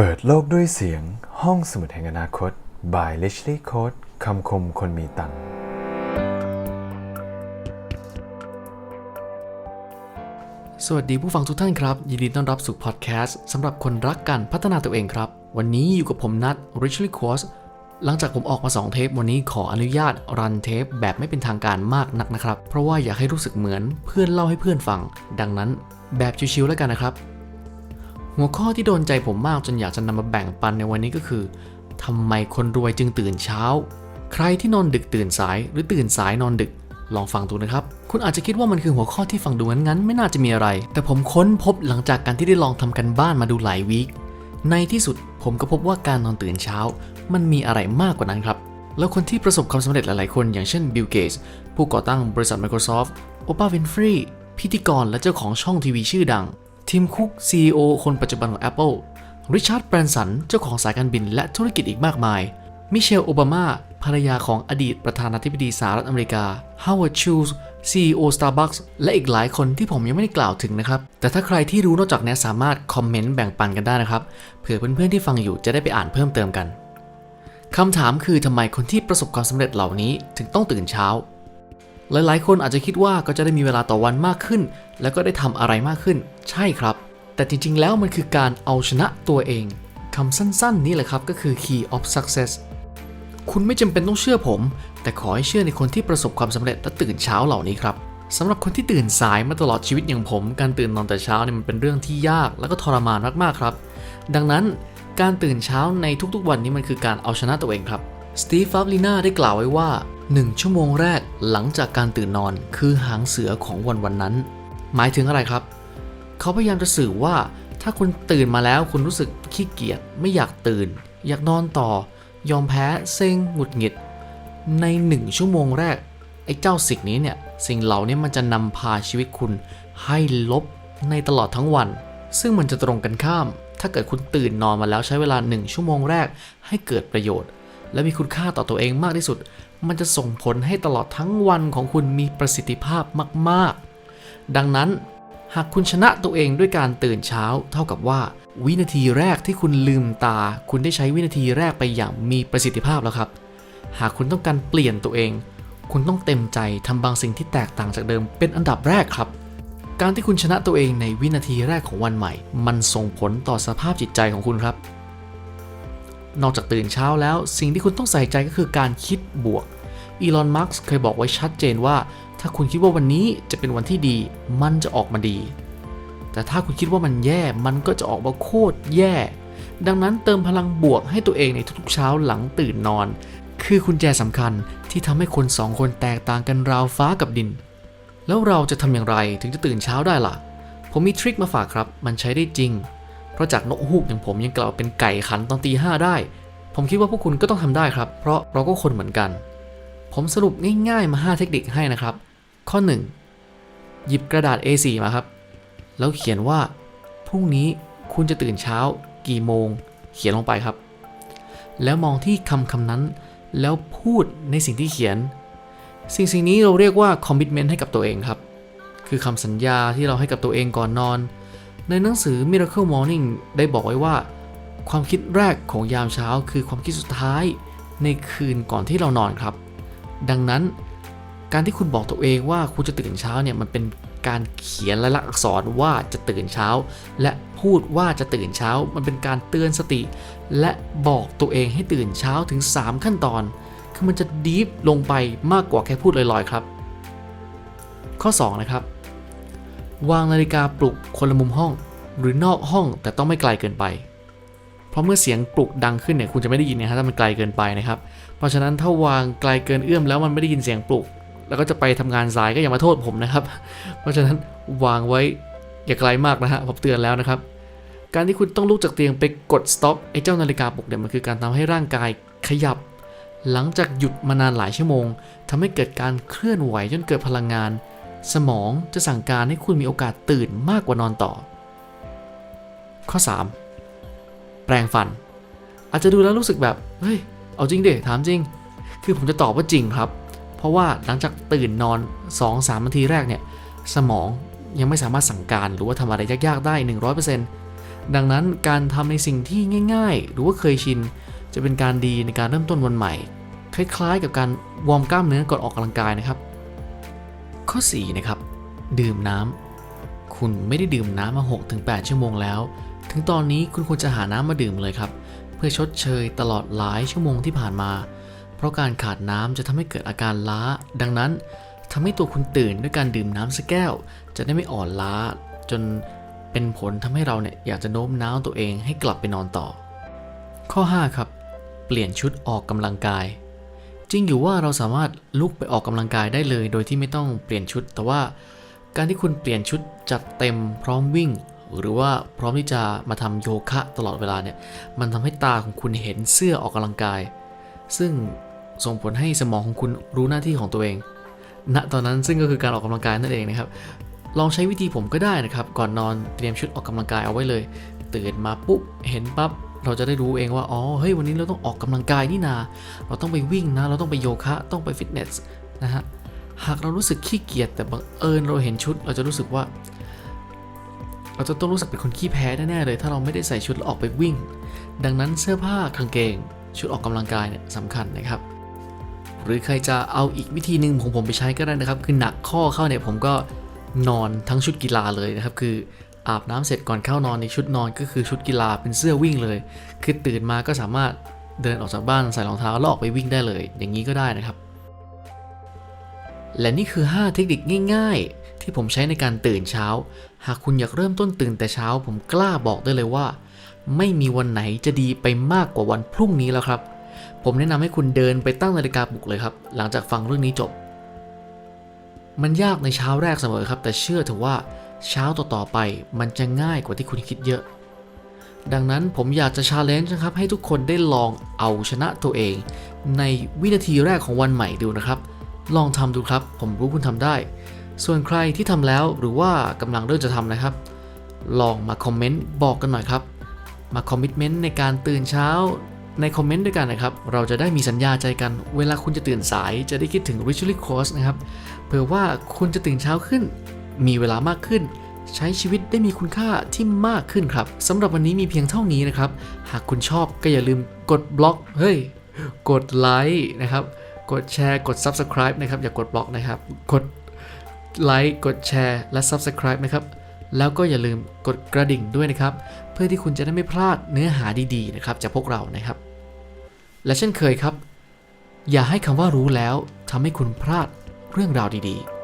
เปิดโลกด้วยเสียงห้องสมุดแห่งอนาคต by Leslie Code คำคมคนมีตังค์สวัสดีผู้ฟังทุกท่านครับ ยินดีต้อนรับสู่พอดแคสต์สำหรับคนรักการพัฒนาตัวเองครับ วันนี้อยู่กับผมนัท Richly Course หลังจากผมออกมา 2 เทป วันนี้ขออนุญาตรันเทปแบบไม่เป็นทางการมากนักนะครับ เพราะว่าอยากให้รู้สึกเหมือนเพื่อนเล่าให้เพื่อนฟัง ดังนั้นแบบชิวๆแล้วกันนะครับ หัวข้อที่โดนใจผมมากจนอยากจะนำมาแบ่งปันในวันนี้ก็คือทำไมคนรวยจึงตื่นเช้า ใครที่นอนดึกตื่นสาย หรือตื่นสายนอนดึก ลองฟังดูนะครับ คุณอาจจะคิดว่ามันคือหัวข้อที่ฟังดูงั้นๆไม่น่าจะมีอะไร แต่ผมค้นพบหลังจากการที่ได้ลองทำกันบ้านมาดูหลายวีคในที่สุดผมก็พบว่าการนอนตื่นเช้า มันมีอะไรมากกว่านั้นครับ แล้วคนที่ประสบความสำเร็จหลายๆคนอย่างเช่นบิลเกตส์ผู้ก่อตั้งบริษัท Microsoft โอปาห์วินฟรีพิธีกรและเจ้าของช่องทีวีชื่อดัง ทีมคุก CEO คนปัจจุบันของ Apple ริชาร์ดแบรนสัน เจ้าของสายการบินและธุรกิจอีกมากมาย มิเชลโอบามา ภรรยาของอดีตประธานาธิบดีสหรัฐอเมริกา Howard Schultz CEO Starbucks และอีกหลายคนที่ผมยังไม่ได้กล่าวถึงนะครับ แต่ถ้าใครที่รู้นอกจากนี้สามารถคอมเมนต์แบ่งปันกันได้นะครับ เผื่อเพื่อนๆที่ฟังอยู่จะได้ไปอ่านเพิ่มเติมกันคำถามคือทำไมคนที่ประสบความสำเร็จเหล่านี้ถึงต้องตื่นเช้า หลายๆ คนอาจจะคิดว่าก็จะได้มีเวลาต่อวันมากขึ้น แล้วก็ได้ทำอะไรมากขึ้น ใช่ครับ แต่จริงๆ แล้วมันคือการเอาชนะตัวเองคำสั้นๆ นี่แหละครับก็คือ key of success คุณไม่จำเป็นต้องเชื่อผม แต่ขอให้เชื่อในคนที่ประสบความสำเร็จและตื่นเช้าเหล่านี้ครับสำหรับคนที่ตื่นสายมาตลอดชีวิตอย่างผม การตื่นนอนแต่เช้าเนี่ยมันเป็นเรื่องที่ยากและก็ทรมานมากๆครับ ดังนั้นการตื่นเช้าในทุกๆวันนี้มันคือการเอาชนะตัวเองครับ สตีฟฟาบลิน่าได้กล่าวไว้ว่า 1 ชั่วโมงแรกหลังจากการตื่นนอนคือหางเสือของวันวันนั้น หมายถึงอะไรครับ เขาพยายามจะสื่อว่า ถ้าคุณตื่นมาแล้วคุณรู้สึกขี้เกียจไม่อยากตื่น อยากนอนต่อ ยอมแพ้เซ็งหงุดหงิด ในหนึ่งชั่วโมงแรก ไอ้เจ้าสิ่งนี้เนี่ยสิ่งเหล่านี้มันจะนำพาชีวิตคุณให้ลบในตลอดทั้งวัน ซึ่งมันจะตรงกันข้าม ถ้าเกิดคุณตื่นนอนมาแล้วใช้เวลาหนึ่งชั่วโมงแรกให้เกิดประโยชน์ และมีคุณค่าต่อตัวเองมากที่สุด มันจะส่งผลให้ตลอดทั้งวันของคุณมีประสิทธิภาพมาก ๆ ดังนั้น หากคุณชนะตัวเองด้วยการตื่นเช้า เท่ากับว่า วินาทีแรกที่คุณลืมตา คุณได้ใช้วินาทีแรกไปอย่างมีประสิทธิภาพแล้วครับ หากคุณต้องการเปลี่ยนตัวเอง คุณต้องเต็มใจทำบางสิ่งที่แตกต่างจากเดิม เป็นอันดับแรกครับการที่คุณชนะตัวเองในวินาทีแรกของวันใหม่ มันส่งผลต่อสภาพจิตใจของคุณครับ นอกจากตื่นเช้าแล้ว สิ่งที่คุณต้องใส่ใจก็คือการคิดบวก อีลอน มัสก์เคยบอกไว้ชัดเจนว่า ถ้าคุณคิดว่าวันนี้จะเป็นวันที่ดี มันจะออกมาดี แต่ถ้าคุณคิดว่ามันแย่ มันก็จะออกมาโคตรแย่ ดังนั้นเติมพลังบวกให้ตัวเองในทุกๆเช้าหลังตื่นนอน คือกุญแจสำคัญที่ทำให้คนสองคนแตกต่างกันราวฟ้ากับดิน แล้วเราจะทำอย่างไรถึงจะตื่นเช้าได้ล่ะ ผมมีทริคมาฝากครับ มันใช้ได้จริง เพราะจากนกฮูกอย่างผมยังกล่าวเป็นไก่ขันตอนตีห้าได้ ผมคิดว่าพวกคุณก็ต้องทำได้ครับ เพราะเราก็คนเหมือนกัน ผมสรุปง่ายๆ มา 5 เทคนิคให้นะครับ ข้อ 1 หยิบกระดาษ A4 มาครับ แล้วเขียนว่าพรุ่งนี้คุณจะตื่นเช้า กี่โมง เขียนลงไปครับ แล้วมองที่คำคำนั้น แล้วพูดในสิ่งที่เขียน สิ่งสิ่งนี้เราเรียกว่าคอมมิชเมนต์ให้กับตัวเองครับ คือคำสัญญาที่เราให้กับตัวเองก่อนนอน ในหนังสือ Miracle Morning ได้บอกไว้ว่า ความคิดแรกของยามเช้าคือความคิดสุดท้ายในคืนก่อนที่เรานอนครับ ดังนั้นการที่คุณบอกตัวเองว่าคุณจะตื่นเช้าเนี่ยมันเป็นการเขียนลายลักษณ์อักษรว่าจะตื่นเช้า และพูดว่าจะตื่นเช้า มันเป็นการเตือนสติ และบอกตัวเองให้ตื่นเช้าถึง 3 ขั้นตอน คือมันจะดีฟลงไปมากกว่าแค่พูดลอยๆครับ ข้อ 2 นะครับ วางนาฬิกาปลุกคนละมุมห้อง หรือนอกห้องแต่ต้องไม่ไกลเกินไป เพราะเมื่อเสียงปลุกดังขึ้นเนี่ยคุณจะไม่ได้ยินนะฮะถ้ามันไกลเกินไปนะครับ เพราะฉะนั้นถ้าวางไกลเกินเอื้อมแล้วมันไม่ได้ยินเสียงปลุก แล้วก็จะไปทำงานสายก็อย่ามาโทษผมนะครับ เพราะฉะนั้นวางไว้อย่าไกลมากนะฮะผมเตือนแล้วนะครับ การที่คุณต้องลุกจากเตียงไปกด stop ไอ้เจ้านาฬิกาปลุกเนี่ยมันคือการทำให้ร่างกายขยับ หลังจากหยุดมานานหลายชั่วโมงทำให้เกิดการเคลื่อนไหวจนเกิดพลังงาน สมองจะสั่งการให้คุณมีโอกาสตื่นมากกว่านอนต่อ ข้อ 3 แปรงฟัน อาจจะดูแล้วรู้สึกแบบ เฮ้ย เอาจริงดิถามจริง คือผมจะตอบว่าจริงครับ เพราะว่าหลังจากตื่นนอน 2-3นาทีแรกเนี่ย สมองยังไม่สามารถสั่งการหรือว่าทำอะไรยากๆได้ 100%ดังนั้นการทำในสิ่งที่ง่าย ๆ หรือว่าเคยชิน จะเป็นการดีในการเริ่มต้นวันใหม่ คล้ายๆ กับการวอร์มกล้ามเนื้อก่อนออกกำลังกายนะครับ ข้อ4นะครับ ดื่มน้ำคุณไม่ได้ดื่มน้ำมา 6-8 ชั่วโมงแล้ว ถึงตอนนี้คุณควรจะหาน้ำมาดื่มเลยครับ เพื่อชดเชยตลอดหลายชั่วโมงที่ผ่านมา เพราะการขาดน้ำจะทำให้เกิดอาการล้า ดังนั้นทำให้ตัวคุณตื่นด้วยการดื่มน้ำสักแก้ว จะได้ไม่อ่อนล้า จนเป็นผลทำให้เราเนี่ยอยากจะโน้มน้าวตัวเองให้กลับไปนอนต่อ ข้อ 5 ครับ เปลี่ยนชุดออกกำลังกาย จริงอยู่ว่าเราสามารถลุกไปออกกำลังกายได้เลย โดยที่ไม่ต้องเปลี่ยนชุด แต่ว่าการที่คุณเปลี่ยนชุดจัดเต็มพร้อมวิ่ง หรือว่าพร้อมที่จะมาทำโยคะตลอดเวลาเนี่ย มันทำให้ตาของคุณเห็นเสื้อออกกำลังกาย ซึ่งส่งผลให้สมองของคุณรู้หน้าที่ของตัวเอง ณ ตอนนั้นซึ่งก็คือการออกกำลังกายนั่นเองนะครับ ลองใช้วิธีผมก็ได้นะครับ ก่อนนอนเตรียมชุดออกกำลังกายเอาไว้เลย ตื่นมาปุ๊บเห็นปั๊บ เราจะได้รู้เองว่า อ๋อ เฮ้ย วันนี้เราต้องออกกำลังกายนี่นา เราต้องไปวิ่งนะ เราต้องไปโยคะ ต้องไปฟิตเนสนะฮะ หากเรารู้สึกขี้เกียจแต่บังเอิญเราเห็นชุด เราจะรู้สึกว่า เราจะต้องรู้สึกเป็นคนขี้แพ้แน่ๆเลย ถ้าเราไม่ได้ใส่ชุดแล้วออกไปวิ่ง ดังนั้นเสื้อผ้ากางเกง ชุดออกกำลังกายเนี่ยสำคัญนะครับ หรือใครจะเอาอีกวิธีหนึ่งของผมไปใช้ก็ได้นะครับ คือหนักข้อเข้าเนี่ยผมก็นอนทั้งชุดกีฬาเลยนะครับ คือ อาบน้ำเสร็จก่อนเข้านอนในชุดนอนก็คือชุดกีฬาเป็นเสื้อวิ่งเลย คือตื่นมาก็สามารถเดินออกจากบ้านใส่รองเท้าแล้วออกไปวิ่งได้เลย อย่างนี้ก็ได้นะครับ และนี่คือ 5 เทคนิคง่าย ๆ ที่ผมใช้ในการตื่นเช้า หากคุณอยากเริ่มต้นตื่นแต่เช้า ผมกล้าบอกได้เลยว่า ไม่มีวันไหนจะดีไปมากกว่าวันพรุ่งนี้แล้วครับ ผมแนะนำให้คุณเดินไปตั้งนาฬิกาปลุกเลยครับ หลังจากฟังเรื่องนี้จบ มันยากในเช้าแรกเสมอครับ แต่เชื่อเถอะว่า เช้าต่อๆไปมันจะง่ายกว่าที่คุณคิดเยอะ ดังนั้นผมอยากจะชาเลนจ์นะครับให้ทุกคนได้ลองเอาชนะตัวเอง ในวินาทีแรกของวันใหม่ดูนะครับ ลองทำดูครับ ผมรู้คุณทำได้ ส่วนใครที่ทำแล้วหรือว่ากำลังเริ่มจะทำนะครับ ลองมาคอมเมนต์บอกกันหน่อยครับ มาคอมมิชเมนต์ในการตื่นเช้าในคอมเมนต์ด้วยกันนะครับ เราจะได้มีสัญญาใจกัน เวลาคุณจะตื่นสายจะได้คิดถึง Ritually Course นะครับ เผื่อว่าคุณจะตื่นเช้าขึ้น มีเวลามากขึ้น ใช้ชีวิตได้มีคุณค่าที่มากขึ้นครับสำหรับวันนี้มีเพียงเท่านี้นะครับ หากคุณชอบก็อย่าลืมกดบล็อกเฮ้ยกดไลค์นะครับ กดแชร์กด Subscribe นะครับ อย่ากดบล็อกนะครับ กดไลค์กดแชร์และ Subscribe นะครับ แล้วก็อย่าลืมกดกระดิ่งด้วยนะครับ เพื่อที่คุณจะได้ไม่พลาดเนื้อหาดีๆนะครับจากพวกเรานะครับ และเช่นเคยครับ อย่าให้คำว่ารู้แล้วทำให้คุณพลาดเรื่องราวดีๆ